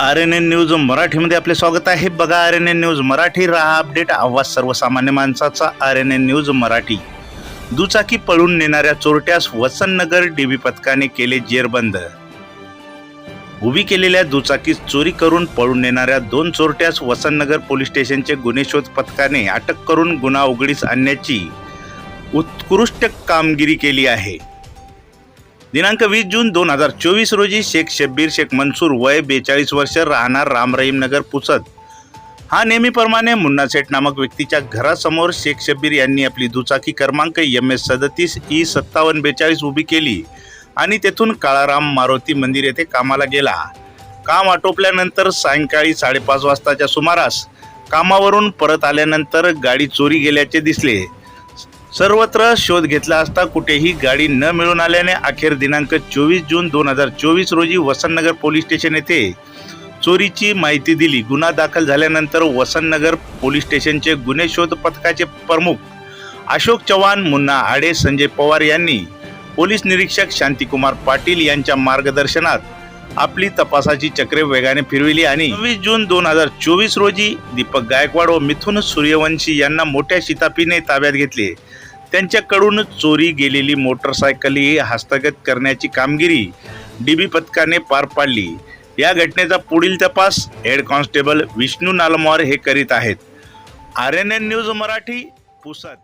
R N N news मराठीमध्ये आपले स्वागत आहे. बघा R N N news Marathi राहा अपडेट आवाज सर्वसामान्य माणसाचा R N N news Marathi. दुचाकी पळून नेणाऱ्या चोरट्यास वसंतनगर डीबी पथकाने केले जेरबंद. उभी केलेल्या दुचाकीस चोरी करून पळून नेणाऱ्या दोन चोरट्यास वसंतनगर पोलीस स्टेशनचे गुन्हे शोध पथकाने अटक करून गुन्हा उघडीस आणण्याची उत्कृष्ट कामगिरी केली आहे. दिनांक वीस जून दोन हजार चोवीस रोजी शेख शब्बीर शेख मनसूर वय बेचाळीस वर्ष राहणार रामरहीम नगर पुसद. हा नेहमीप्रमाणे मुन्ना सेठ नामक व्यक्तीच्या घरासमोर शेख शब्बीर यांनी आपली दुचाकी क्रमांक एम एस सदतीस ई सत्तावन्न बेचाळीस उभी केली आणि तेथून काळाराम मारुती मंदिर येथे कामाला गेला. काम आटोपल्यानंतर सायंकाळी साडेपाच वाजताच्या सुमारास कामावरून परत आल्यानंतर गाडी चोरी गेल्याचे दिसले. सर्वत्र शोध घेतला असता कुठेही गाडी न मिळून आल्याने अखेर दिनांक चोवीस जून दोन हजार चोवीस रोजी वसंतनगर पोलीस स्टेशन येथे चोरीची माहिती दिली. गुन्हा दाखल झाल्यानंतर वसंतनगर पोलीस स्टेशनचे गुन्हे शोध पथकाचे प्रमुख अशोक चव्हाण मुन्ना आडे संजय पवार यांनी पोलीस निरीक्षक शांतिकुमार पाटील यांच्या मार्गदर्शनात आपली तपासाची चक्रे वेगाने फिरविली आणि चोवीस जून दोन हजार चोवीस रोजी दीपक गायकवाड व मिथुन सूर्यवंशी यांना मोठ्या शितापीने ताब्यात घेतले. त्यांच्याकडून चोरी गेलेली मोटरसायकलही हस्तगत करण्याची कामगिरी डीबी पथकाने पार पाडली. या घटनेचा पुढील तपास हेड कॉन्स्टेबल विष्णू नालमवार हे करीत आहेत. R N N news Marathi Pusad.